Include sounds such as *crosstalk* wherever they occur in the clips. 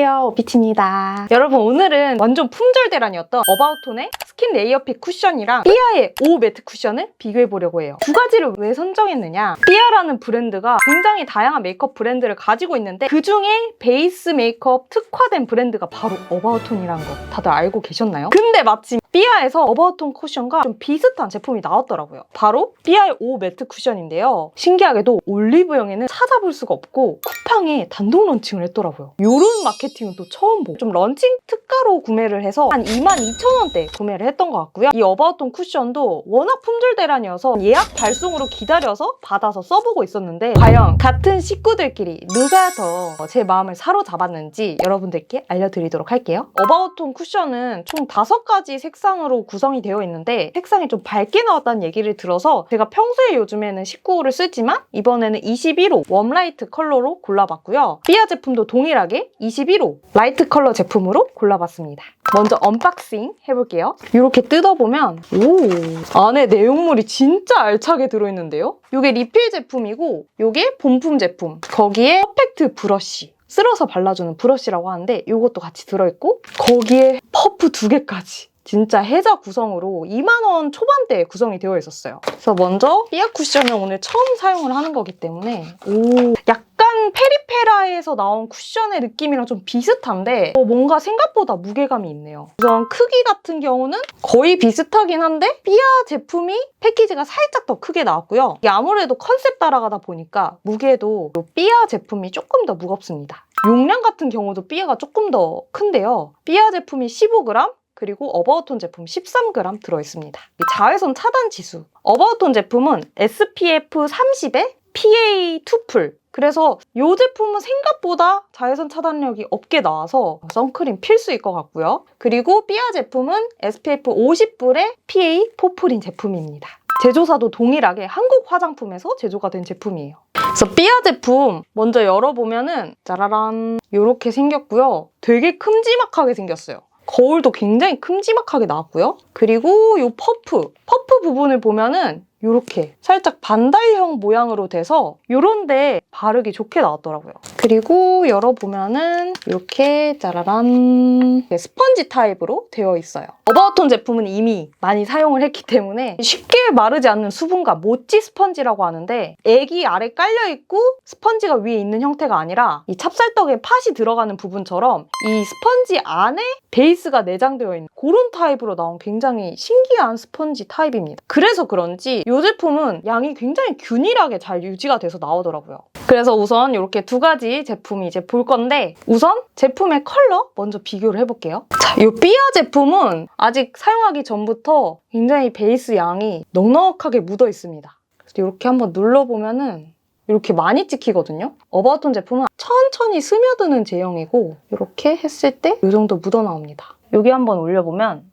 안녕하세요 오피치입니다. 여러분 오늘은 완전 품절대란이었던 어바웃톤의 스킨 레이어픽 쿠션이랑 삐아의 오 매트 쿠션을 비교해보려고 해요. 두 가지를 왜 선정했느냐? 삐아라는 브랜드가 굉장히 다양한 메이크업 브랜드를 가지고 있는데 그 중에 베이스 메이크업 특화된 브랜드가 바로 어바웃톤이라는 거 다들 알고 계셨나요? 근데 마침 삐아에서 어바웃톤 쿠션과 좀 비슷한 제품이 나왔더라고요. 바로 삐아의 오 매트 쿠션인데요. 신기하게도 올리브영에는 찾아볼 수가 없고 쿠팡에 단독 런칭을 했더라고요. 이런 마케팅 은 또 처음 보고 좀 런칭 특가로 구매를 해서 한 22,000원대 구매를 했던 것 같고요. 이 어바웃톤 쿠션도 워낙 품절대란이어서 예약 발송으로 기다려서 받아서 써보고 있었는데 과연 같은 식구들끼리 누가 더 제 마음을 사로잡았는지 여러분들께 알려드리도록 할게요. 어바웃톤 쿠션은 총 5가지 색상으로 구성이 되어 있는데 색상이 좀 밝게 나왔다는 얘기를 들어서 제가 평소에 요즘에는 19호를 쓰지만 이번에는 21호 웜라이트 컬러로 골라봤고요. 삐아 제품도 동일하게 21호 라이트 컬러 제품으로 골라봤습니다. 먼저 언박싱 해볼게요. 이렇게 뜯어보면 오 안에 내용물이 진짜 알차게 들어있는데요. 이게 리필 제품이고 이게 본품 제품. 거기에 퍼펙트 브러쉬. 쓸어서 발라주는 브러쉬라고 하는데 이것도 같이 들어있고 거기에 퍼프 두 개까지. 진짜 해자 구성으로 2만원 초반대에 구성이 되어 있었어요. 그래서 먼저 삐아 쿠션을 오늘 처음 사용을 하는 거기 때문에 오 약 간 페리페라에서 나온 쿠션의 느낌이랑 좀 비슷한데 어, 뭔가 생각보다 무게감이 있네요. 우선 크기 같은 경우는 거의 비슷하긴 한데 삐아 제품이 패키지가 살짝 더 크게 나왔고요. 이게 아무래도 컨셉 따라가다 보니까 무게도 이 삐아 제품이 조금 더 무겁습니다. 용량 같은 경우도 삐아가 조금 더 큰데요. 삐아 제품이 15g, 그리고 어바웃톤 제품 13g 들어있습니다. 이 자외선 차단 지수. 어바웃톤 제품은 SPF 30에 PA 2풀. 그래서 이 제품은 생각보다 자외선 차단력이 없게 나와서 선크림 필수일 것 같고요. 그리고 삐아 제품은 SPF 50불에 PA 4풀인 제품입니다. 제조사도 동일하게 한국 화장품에서 제조가 된 제품이에요. 그래서 삐아 제품 먼저 열어보면은 짜라란 이렇게 생겼고요. 되게 큼지막하게 생겼어요. 거울도 굉장히 큼지막하게 나왔고요. 그리고 이 퍼프, 퍼프 부분을 보면은 이렇게 살짝 반달형 모양으로 돼서 이런데 바르기 좋게 나왔더라고요. 그리고 열어보면은 이렇게 짜라란 스펀지 타입으로 되어 있어요. 어바웃톤 제품은 이미 많이 사용을 했기 때문에 쉽게 마르지 않는 수분과 모찌 스펀지라고 하는데 액이 아래 깔려있고 스펀지가 위에 있는 형태가 아니라 이 찹쌀떡에 팥이 들어가는 부분처럼 이 스펀지 안에 베이스가 내장되어 있는 그런 타입으로 나온 굉장히 신기한 스펀지 타입입니다. 그래서 그런지 이 제품은 양이 굉장히 균일하게 잘 유지가 돼서 나오더라고요. 그래서 우선 이렇게 두 가지 제품이 이제 볼 건데 우선 제품의 컬러 먼저 비교를 해볼게요. 자, 이 삐아 제품은 아직 사용하기 전부터 굉장히 베이스 양이 넉넉하게 묻어 있습니다. 이렇게 한번 눌러보면은 이렇게 많이 찍히거든요. 어바웃톤 제품은 천천히 스며드는 제형이고 이렇게 했을 때 이 정도 묻어 나옵니다. 여기 한번 올려보면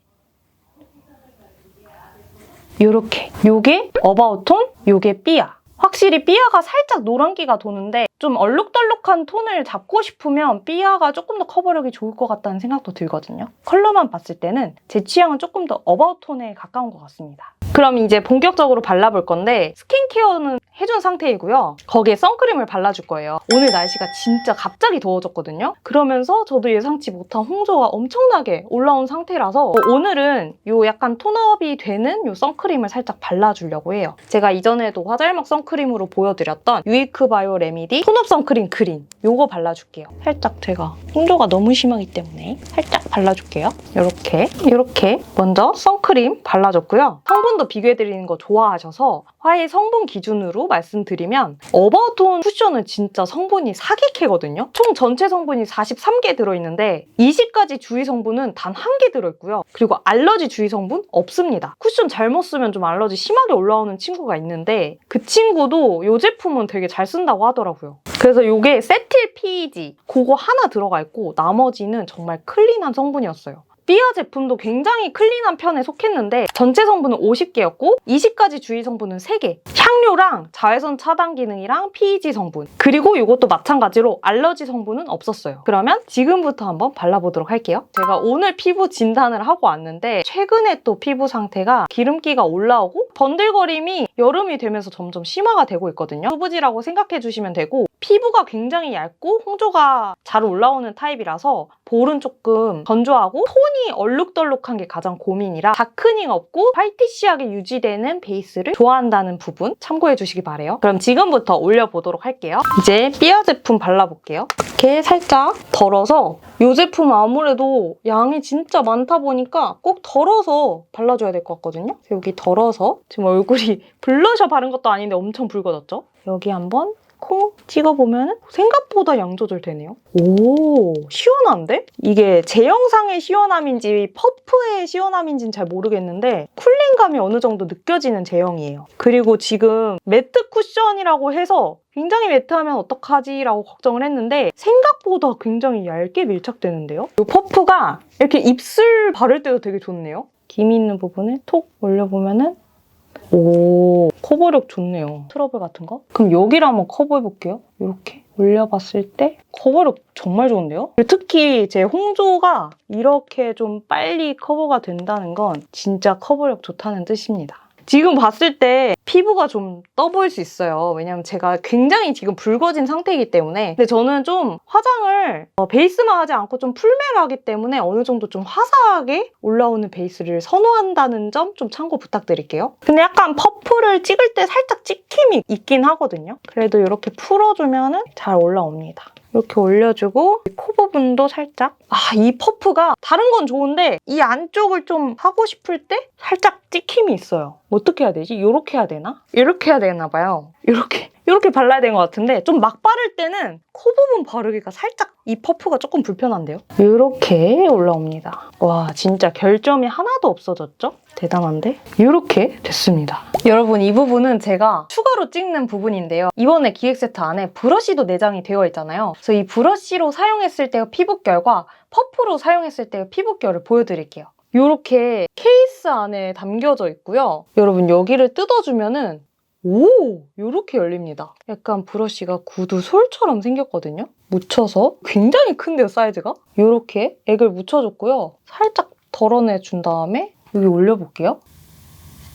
이렇게 요게 어바웃톤, 요게 삐아. 확실히 삐아가 살짝 노란기가 도는데 좀 얼룩덜룩한 톤을 잡고 싶으면 삐아가 조금 더 커버력이 좋을 것 같다는 생각도 들거든요. 컬러만 봤을 때는 제 취향은 조금 더 어바웃 톤에 가까운 것 같습니다. 그럼 이제 본격적으로 발라볼 건데 스킨케어는 해준 상태이고요. 거기에 선크림을 발라줄 거예요. 오늘 날씨가 진짜 갑자기 더워졌거든요. 그러면서 저도 예상치 못한 홍조가 엄청나게 올라온 상태라서 오늘은 요 약간 톤업이 되는 요 선크림을 살짝 발라주려고 해요. 제가 이전에도 화잘먹 선크림으로 보여드렸던 유이크 바이오 레미디 톤업 선크림 그린 요거 발라줄게요. 살짝 제가 홍조가 너무 심하기 때문에 살짝 발라줄게요. 이렇게 이렇게 먼저 선크림 발라줬고요. 성분도 비교해드리는 거 좋아하셔서 화의 성분 기준으로 말씀드리면 어바웃톤 쿠션은 진짜 성분이 사기캐거든요. 총 전체 성분이 43개 들어있는데 20가지 주의 성분은 단 한 개 들어있고요. 그리고 알러지 주의 성분 없습니다. 쿠션 잘못 쓰면 좀 알러지 심하게 올라오는 친구가 있는데 그 친구도 이 제품은 되게 잘 쓴다고 하더라고요. 그래서 이게 세틸 PEG 그거 하나 들어가 있고 나머지는 정말 클린한 성분이었어요. 삐아 제품도 굉장히 클린한 편에 속했는데 전체 성분은 50개였고 20가지 주의 성분은 3개. 향료랑 자외선 차단 기능이랑 PEG 성분. 그리고 이것도 마찬가지로 알러지 성분은 없었어요. 그러면 지금부터 한번 발라보도록 할게요. 제가 오늘 피부 진단을 하고 왔는데 최근에 또 피부 상태가 기름기가 올라오고 번들거림이 여름이 되면서 점점 심화가 되고 있거든요. 후부지라고 생각해 주시면 되고 피부가 굉장히 얇고 홍조가 잘 올라오는 타입이라서 볼은 조금 건조하고 톤이 얼룩덜룩한 게 가장 고민이라 다크닝 없고 화이티시하게 유지되는 베이스를 좋아한다는 부분 참고해 주시기 바래요. 그럼 지금부터 올려보도록 할게요. 이제 삐어 제품 발라볼게요. 이렇게 살짝 덜어서 이 제품 아무래도 양이 진짜 많다 보니까 꼭 덜어서 발라줘야 될 것 같거든요. 여기 덜어서 지금 얼굴이 *laughs* 블러셔 바른 것도 아닌데 엄청 붉어졌죠? 여기 한번 콩 찍어보면 생각보다 양 조절 되네요. 오, 시원한데? 이게 제 영상의 시원함인지 퍼프의 시원함인지는 잘 모르겠는데 쿨링감이 어느 정도 느껴지는 제형이에요. 그리고 지금 매트 쿠션이라고 해서 굉장히 매트하면 어떡하지? 라고 걱정을 했는데 생각보다 굉장히 얇게 밀착되는데요? 이 퍼프가 이렇게 입술 바를 때도 되게 좋네요. 김이 있는 부분을 톡 올려보면 은 오, 커버력 좋네요. 트러블 같은 거. 그럼 여기를 한번 커버해볼게요. 이렇게 올려봤을 때 커버력 정말 좋은데요? 특히 제 홍조가 이렇게 좀 빨리 커버가 된다는 건 진짜 커버력 좋다는 뜻입니다. 지금 봤을 때 피부가 좀 떠 보일 수 있어요. 왜냐면 제가 굉장히 지금 붉어진 상태이기 때문에. 근데 저는 좀 화장을 어, 베이스만 하지 않고 좀 풀메를 하기 때문에 어느 정도 좀 화사하게 올라오는 베이스를 선호한다는 점 좀 참고 부탁드릴게요. 근데 약간 퍼프를 찍을 때 살짝 찍힘이 있긴 하거든요. 그래도 이렇게 풀어주면 잘 올라옵니다. 이렇게 올려주고 이코 부분도 살짝 아 이 퍼프가 다른 건 좋은데 이 안쪽을 좀 하고 싶을 때 살짝 찍힘이 있어요 어떻게 해야 되지? 이렇게 해야 되나? 이렇게 해야 되나 봐요 이렇게 이렇게 발라야 되는 것 같은데 좀 막 바를 때는 코 부분 바르기가 살짝 이 퍼프가 조금 불편한데요? 이렇게 올라옵니다 와 진짜 결점이 하나도 없어졌죠? 대단한데? 이렇게 됐습니다. 여러분 이 부분은 제가 추가로 찍는 부분인데요. 이번에 기획 세트 안에 브러쉬도 내장이 되어 있잖아요. 그래서 이 브러쉬로 사용했을 때의 피부결과 퍼프로 사용했을 때의 피부결을 보여드릴게요. 이렇게 케이스 안에 담겨져 있고요. 여러분 여기를 뜯어주면은 오! 이렇게 열립니다. 약간 브러쉬가 구두 솔처럼 생겼거든요. 묻혀서 굉장히 큰데요, 사이즈가? 이렇게 액을 묻혀줬고요. 살짝 덜어내준 다음에 여기 올려볼게요.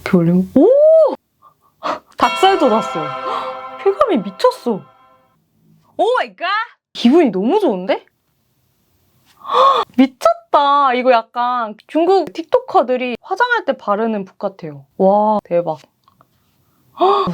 이렇게 올리면 오! *laughs* 닭살 돋았어요. *gasps* 쾌감이 미쳤어. 오 마이 갓! 기분이 너무 좋은데? *gasps* 미쳤다. 이거 약간 중국 틱토커들이 화장할 때 바르는 붓 같아요. 와 대박.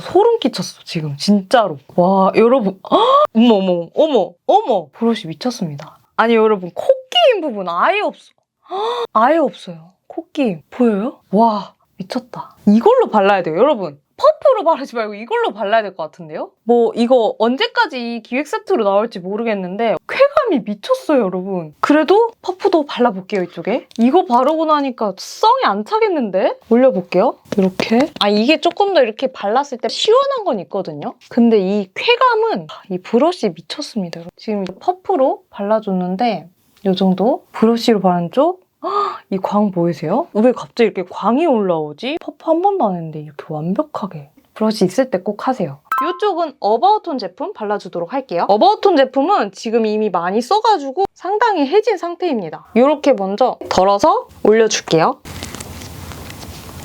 소름 끼쳤어 지금 진짜로. 와 여러분 *gasps* 어머 어머 어머 어머 브러쉬 미쳤습니다. 아니 여러분 코끼임 부분 아예 없어. *gasps* 아예 없어요. 코 끼임 보여요? 와 미쳤다. 이걸로 발라야 돼요 여러분. 퍼프로 바르지 말고 이걸로 발라야 될 것 같은데요? 뭐 이거 언제까지 이 기획 세트로 나올지 모르겠는데 쾌감이 미쳤어요 여러분. 그래도 퍼프도 발라볼게요 이쪽에. 이거 바르고 나니까 썽이 안 차겠는데? 올려볼게요. 이렇게. 아 이게 조금 더 이렇게 발랐을 때 시원한 건 있거든요. 근데 이 쾌감은 이 브러쉬 미쳤습니다. 여러분. 지금 퍼프로 발라줬는데 이 정도 브러쉬로 바른 쪽 이 광 보이세요? 왜 갑자기 이렇게 광이 올라오지? 퍼프 한 번도 안 했는데 이렇게 완벽하게. 브러쉬 있을 때 꼭 하세요. 이쪽은 어바웃톤 제품 발라주도록 할게요. 어바웃톤 제품은 지금 이미 많이 써가지고 상당히 해진 상태입니다. 이렇게 먼저 덜어서 올려줄게요.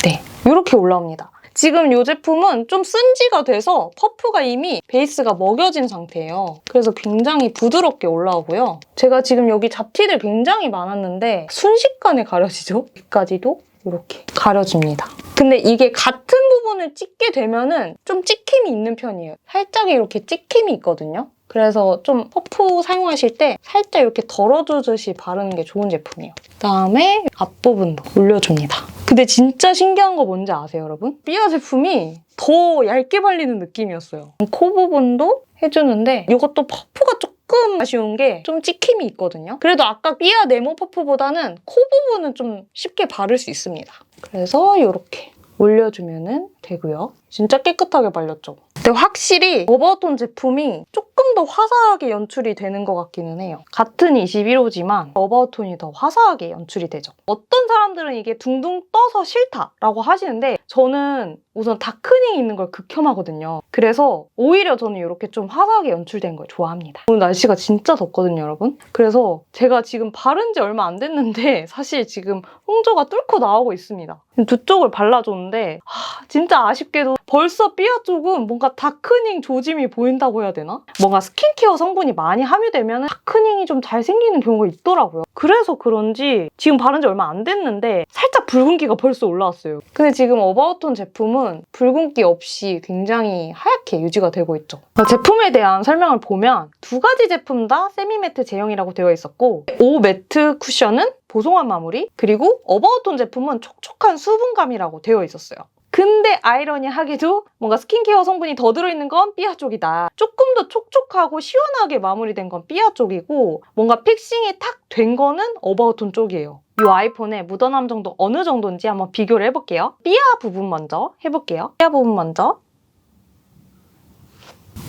네, 이렇게 올라옵니다. 지금 이 제품은 좀 쓴 지가 돼서 퍼프가 이미 베이스가 먹여진 상태예요. 그래서 굉장히 부드럽게 올라오고요. 제가 지금 여기 잡티들 굉장히 많았는데 순식간에 가려지죠? *laughs* 여기까지도 이렇게 가려집니다. 근데 이게 같은 부분을 찍게 되면은 좀 찍힘이 있는 편이에요. 살짝 이렇게 찍힘이 있거든요. 그래서 좀 퍼프 사용하실 때 살짝 이렇게 덜어주듯이 바르는 게 좋은 제품이에요. 그다음에 앞부분도 올려줍니다. 근데 진짜 신기한 거 뭔지 아세요, 여러분? 삐아 제품이 더 얇게 발리는 느낌이었어요. 코 부분도 해주는데 이것도 퍼프가 조금 아쉬운 게 좀 찍힘이 있거든요. 그래도 아까 삐아 네모 퍼프보다는 코 부분은 좀 쉽게 바를 수 있습니다. 그래서 이렇게 올려주면 되고요. 진짜 깨끗하게 발렸죠? 근데 확실히 어바웃톤 제품이 조금 더 화사하게 연출이 되는 것 같기는 해요. 같은 21호지만 어바웃톤이 더 화사하게 연출이 되죠. 어떤 사람들은 이게 둥둥 떠서 싫다라고 하시는데 저는 우선 다크닝 있는 걸 극혐하거든요. 그래서 오히려 저는 이렇게 좀 화사하게 연출된 걸 좋아합니다. 오늘 날씨가 진짜 덥거든요, 여러분. 그래서 제가 지금 바른 지 얼마 안 됐는데 *laughs* 사실 지금 홍조가 뚫고 나오고 있습니다. 두 쪽을 발라줬는데 하, 진짜 아쉽게도 벌써 삐아 쪽은 뭔가 다크닝 조짐이 보인다고 해야 되나? 뭔가 스킨케어 성분이 많이 함유되면 다크닝이 좀 잘 생기는 경우가 있더라고요. 그래서 그런지 지금 바른 지 얼마 안 됐는데 살짝 붉은기가 벌써 올라왔어요. 근데 지금 어바웃톤 제품은 붉은기 없이 굉장히 하얗게 유지가 되고 있죠. 그러니까 제품에 대한 설명을 보면 두 가지 제품 다 세미매트 제형이라고 되어 있었고 오 매트 쿠션은 보송한 마무리 그리고 어바웃톤 제품은 촉촉한 수분감이라고 되어 있었어요. 근데 아이러니하게도 뭔가 스킨케어 성분이 더 들어있는 건 삐아 쪽이다. 조금 더 촉촉하고 시원하게 마무리된 건 삐아 쪽이고 뭔가 픽싱이 탁 된 거는 어바웃톤 쪽이에요. 이 아이폰에 묻어남 정도 어느 정도인지 한번 비교를 해볼게요. 삐아 부분 먼저 해볼게요. 삐아 부분 먼저.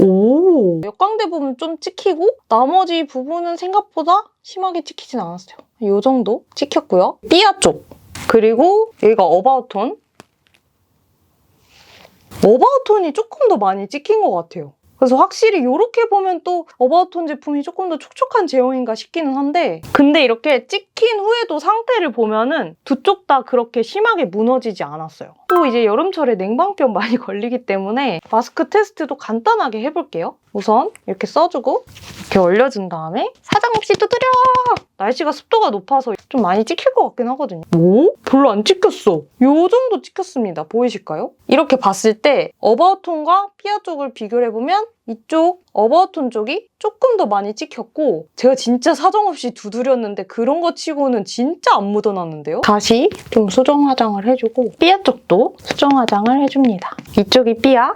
오! 역광대 부분 좀 찍히고 나머지 부분은 생각보다 심하게 찍히진 않았어요. 이 정도 찍혔고요. 삐아 쪽. 그리고 여기가 어바웃톤. 어바웃톤이 조금 더 많이 찍힌 것 같아요. 그래서 확실히 이렇게 보면 또 어바웃톤 제품이 조금 더 촉촉한 제형인가 싶기는 한데 근데 이렇게 찍힌 후에도 상태를 보면은 두 쪽 다 그렇게 심하게 무너지지 않았어요. 또 이제 여름철에 냉방병 많이 *laughs* 걸리기 때문에 마스크 테스트도 간단하게 해볼게요. 우선 이렇게 써주고 이렇게 올려준 다음에 사정없이 두드려! 날씨가 습도가 높아서 좀 많이 찍힐 것 같긴 하거든요. 오? 별로 안 찍혔어. 요 정도 찍혔습니다. 보이실까요? 이렇게 봤을 때 어바웃톤과 피아 쪽을 비교를 해보면 이쪽 어바웃톤 쪽이 조금 더 많이 찍혔고 제가 진짜 사정없이 두드렸는데 그런 거 치고는 진짜 안 묻어났는데요? 다시 좀 수정 화장을 해주고 삐아 쪽도 수정 화장을 해줍니다. 이쪽이 삐아,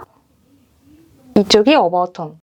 이쪽이 어바웃톤.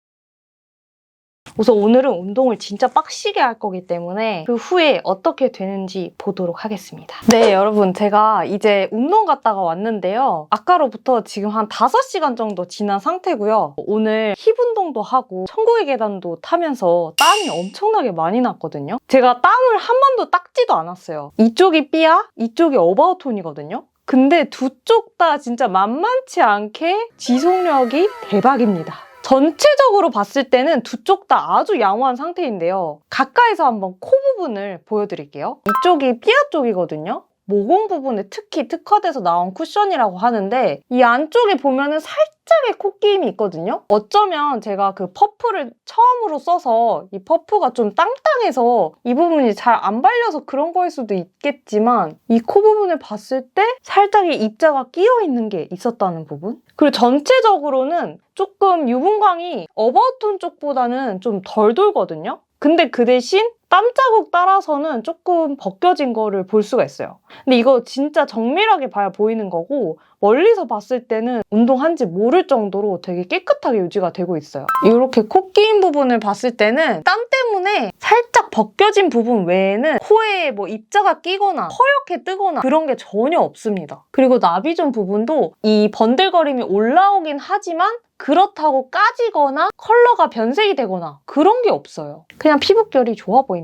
우선 오늘은 운동을 진짜 빡시게 할 거기 때문에 그 후에 어떻게 되는지 보도록 하겠습니다. 네, 여러분. 제가 이제 운동 갔다가 왔는데요. 아까로부터 지금 한 5시간 정도 지난 상태고요. 오늘 힙 운동도 하고 천국의 계단도 타면서 땀이 엄청나게 많이 났거든요. 제가 땀을 한 번도 닦지도 않았어요. 이쪽이 삐아, 이쪽이 어바웃톤이거든요. 근데 두 쪽 다 진짜 만만치 않게 지속력이 대박입니다. 전체적으로 봤을 때는 두 쪽 다 아주 양호한 상태인데요. 가까이서 한번 코 부분을 보여드릴게요. 이쪽이 삐아 쪽이거든요. 모공 부분에 특히 특화돼서 나온 쿠션이라고 하는데 이 안쪽에 보면은 살짝의 코끼임이 있거든요. 어쩌면 제가 그 퍼프를 처음으로 써서 이 퍼프가 좀 땅땅해서 이 부분이 잘 안 발려서 그런 거일 수도 있겠지만 이 코 부분을 봤을 때 살짝의 입자가 끼어 있는 게 있었다는 부분. 그리고 전체적으로는 조금 유분광이 어바웃톤 쪽보다는 좀 덜 돌거든요. 근데 그 대신 땀 자국 따라서는 조금 벗겨진 거를 볼 수가 있어요. 근데 이거 진짜 정밀하게 봐야 보이는 거고 멀리서 봤을 때는 운동한지 모를 정도로 되게 깨끗하게 유지가 되고 있어요. 이렇게 코 끼인 부분을 봤을 때는 땀 때문에 살짝 벗겨진 부분 외에는 코에 뭐 입자가 끼거나 허옇게 뜨거나 그런 게 전혀 없습니다. 그리고 나비존 부분도 이 번들거림이 올라오긴 하지만 그렇다고 까지거나 컬러가 변색이 되거나 그런 게 없어요. 그냥 피부결이 좋아 보입니다.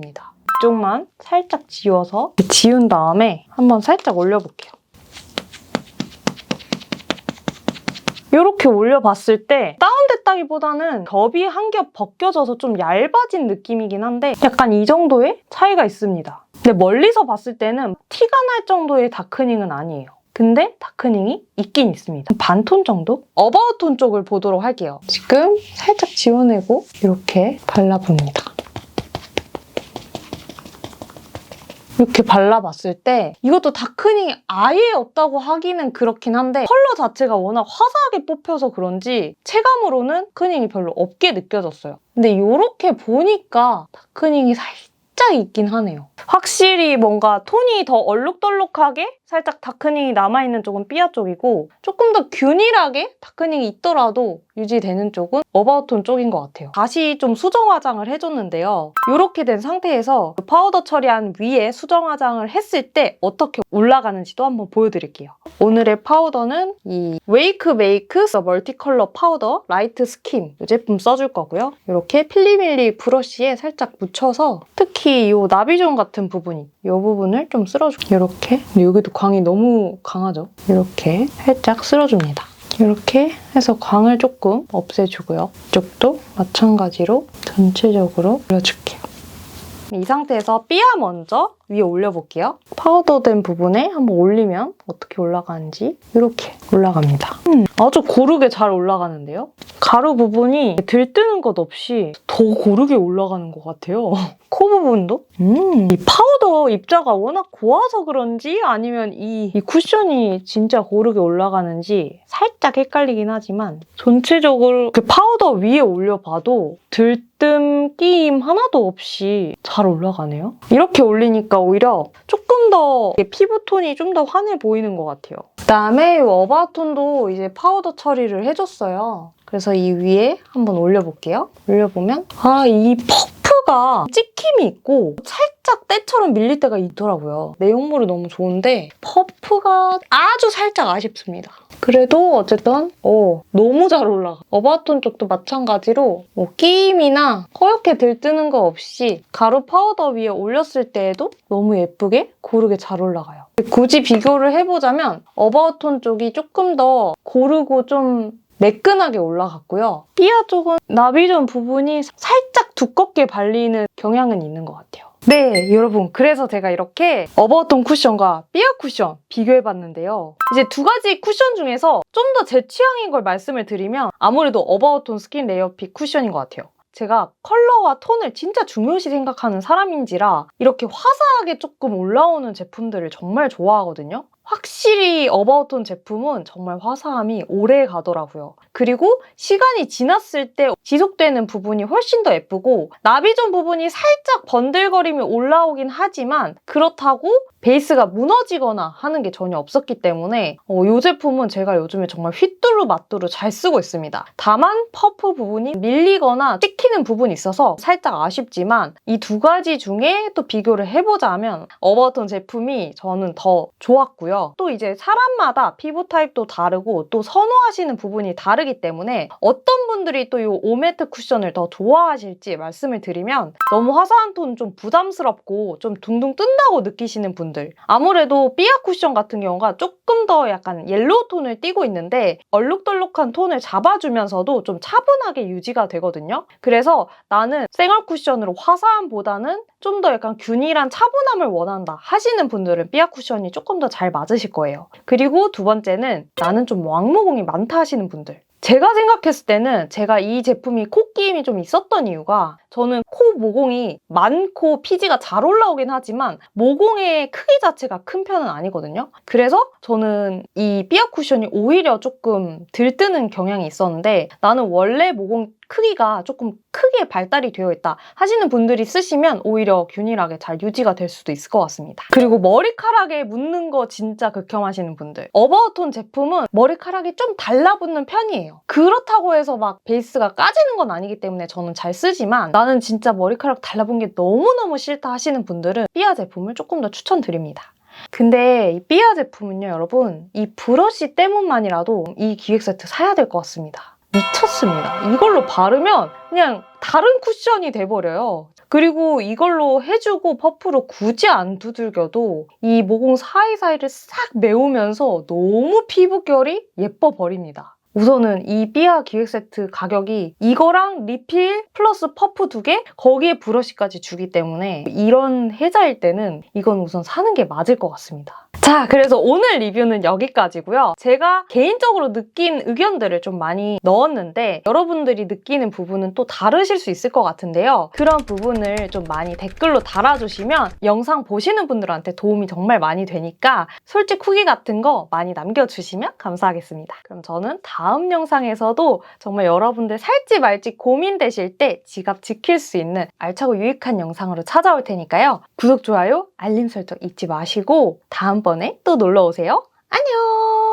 이쪽만 살짝 지워서 지운 다음에 한번 살짝 올려볼게요. 이렇게 올려봤을 때 다운됐다기보다는 겹이 한 겹 벗겨져서 좀 얇아진 느낌이긴 한데 약간 이 정도의 차이가 있습니다. 근데 멀리서 봤을 때는 티가 날 정도의 다크닝은 아니에요. 근데 다크닝이 있긴 있습니다. 반톤 정도? 어바웃톤 쪽을 보도록 할게요. 지금 살짝 지워내고 이렇게 발라봅니다. 이렇게 발라봤을 때 이것도 다크닝이 아예 없다고 하기는 그렇긴 한데 컬러 자체가 워낙 화사하게 뽑혀서 그런지 체감으로는 다크닝이 별로 없게 느껴졌어요. 근데 이렇게 보니까 다크닝이 살짝 있긴 하네요. 확실히 뭔가 톤이 더 얼룩덜룩하게 살짝 다크닝이 남아있는 쪽은 삐아 쪽이고 조금 더 균일하게 다크닝이 있더라도 유지되는 쪽은 어바웃톤 쪽인 것 같아요. 다시 좀 수정 화장을 해줬는데요. 이렇게 된 상태에서 파우더 처리한 위에 수정 화장을 했을 때 어떻게 올라가는지도 한번 보여드릴게요. 오늘의 파우더는 이 웨이크 메이크 멀티컬러 파우더 라이트 스킨 이 제품 써줄 거고요. 이렇게 필리밀리 브러쉬에 살짝 묻혀서 특히 이 나비존 같은 부분이 이 부분을 좀 쓸어줄게요. 이렇게 근데 여기도 광이 너무 강하죠? 이렇게 살짝 쓸어줍니다. 이렇게 해서 광을 조금 없애주고요. 이쪽도 마찬가지로 전체적으로 올려줄게요. 이 상태에서 삐아 먼저 위에 올려볼게요. 파우더된 부분에 한번 올리면 어떻게 올라가는지 이렇게 올라갑니다. 음, 아주 고르게 잘 올라가는데요. 가루 부분이 들뜨는 것 없이 더 고르게 올라가는 것 같아요. *laughs* 코 부분도? 음, 이 파우더 입자가 워낙 고와서 그런지 아니면 이, 이 쿠션이 진짜 고르게 올라가는지 살짝 헷갈리긴 하지만 전체적으로 그 파우더 위에 올려봐도 들뜸, 끼임 하나도 없이 잘 올라가네요. 이렇게 올리니까 오히려 조금 더 피부 톤이 좀 더 환해 보이는 것 같아요. 그다음에 이 어바톤도 이제 파우더 처리를 해줬어요. 그래서 이 위에 한번 올려볼게요. 올려보면 아 이 퍼프가 찍힘이 있고 살짝 때처럼 밀릴 때가 있더라고요. 내용물이 너무 좋은데 퍼프가 아주 살짝 아쉽습니다. 그래도 어쨌든 어, 너무 잘 올라가. 어바톤 쪽도 마찬가지로 뭐 끼임이나 허옇게 들뜨는 거 없이 가루 파우더 위에 올렸을 때에도 너무 예쁘게 고르게 잘 올라가요. 굳이 비교를 해보자면 어바웃톤 쪽이 조금 더 고르고 좀 매끈하게 올라갔고요. 삐아 쪽은 나비존 부분이 살짝 두껍게 발리는 경향은 있는 것 같아요. 네, 여러분. 그래서 제가 이렇게 어바웃톤 쿠션과 삐아 쿠션 비교해봤는데요. 이제 두 가지 쿠션 중에서 좀 더 제 취향인 걸 말씀을 드리면 아무래도 어바웃톤 스킨 레이어핏 쿠션인 것 같아요. 제가 컬러와 톤을 진짜 중요시 생각하는 사람인지라 이렇게 화사하게 조금 올라오는 제품들을 정말 좋아하거든요. 확실히 어바웃톤 제품은 정말 화사함이 오래 가더라고요. 그리고 시간이 지났을 때 지속되는 부분이 훨씬 더 예쁘고 나비존 부분이 살짝 번들거림이 올라오긴 하지만 그렇다고 베이스가 무너지거나 하는 게 전혀 없었기 때문에 어, 이 제품은 제가 요즘에 정말 휘뚜루 마뚜루 잘 쓰고 있습니다. 다만 퍼프 부분이 밀리거나 찍히는 부분이 있어서 살짝 아쉽지만 이 두 가지 중에 또 비교를 해보자면 어바웃톤 제품이 저는 더 좋았고요. 또 이제 사람마다 피부 타입도 다르고 또 선호하시는 부분이 다르기 때문에 어떤 분들이 또 이 오메트 쿠션을 더 좋아하실지 말씀을 드리면 너무 화사한 톤 좀 부담스럽고 좀 둥둥 뜬다고 느끼시는 분들 아무래도 삐아 쿠션 같은 경우가 조금 더 약간 옐로우 톤을 띠고 있는데 얼룩덜룩한 톤을 잡아주면서도 좀 차분하게 유지가 되거든요. 그래서 나는 생얼 쿠션으로 화사함보다는 좀 더 약간 균일한 차분함을 원한다 하시는 분들은 삐아 쿠션이 조금 더 잘 맞 으실 거예요. 그리고 두 번째는 나는 좀 왕모공이 많다 하시는 분들. 제가 생각했을 때는 제가 이 제품이 코끼임이 좀 있었던 이유가 저는 코 모공이 많고 피지가 잘 올라오긴 하지만 모공의 크기 자체가 큰 편은 아니거든요. 그래서 저는 이 삐아 쿠션이 오히려 조금 들뜨는 경향이 있었는데 나는 원래 모공 크기가 조금 크게 발달이 되어 있다 하시는 분들이 쓰시면 오히려 균일하게 잘 유지가 될 수도 있을 것 같습니다. 그리고 머리카락에 묻는 거 진짜 극혐하시는 분들. 어바웃톤 제품은 머리카락이 좀 달라붙는 편이에요. 그렇다고 해서 막 베이스가 까지는 건 아니기 때문에 저는 잘 쓰지만 나는 진짜 머리카락 달라붙는 게 너무너무 싫다 하시는 분들은 삐아 제품을 조금 더 추천드립니다. 근데 이 삐아 제품은요, 여러분, 이 브러쉬 때문만이라도 이 기획 세트 사야 될 것 같습니다. 미쳤습니다. 이걸로 바르면 그냥 다른 쿠션이 돼버려요. 그리고 이걸로 해주고 퍼프로 굳이 안 두들겨도 이 모공 사이사이를 싹 메우면서 너무 피부결이 예뻐 버립니다. 우선은 이 삐아 기획 세트 가격이 이거랑 리필 플러스 퍼프 두 개, 거기에 브러쉬까지 주기 때문에 이런 혜자일 때는 이건 우선 사는 게 맞을 것 같습니다. 자, 그래서 오늘 리뷰는 여기까지고요. 제가 개인적으로 느낀 의견들을 좀 많이 넣었는데 여러분들이 느끼는 부분은 또 다르실 수 있을 것 같은데요. 그런 부분을 좀 많이 댓글로 달아주시면 영상 보시는 분들한테 도움이 정말 많이 되니까 솔직 후기 같은 거 많이 남겨주시면 감사하겠습니다. 그럼 저는 다음 영상에서도 정말 여러분들 살지 말지 고민되실 때 지갑 지킬 수 있는 알차고 유익한 영상으로 찾아올 테니까요. 구독, 좋아요, 알림 설정 잊지 마시고 다음번 에 또 놀러 오세요. 안녕!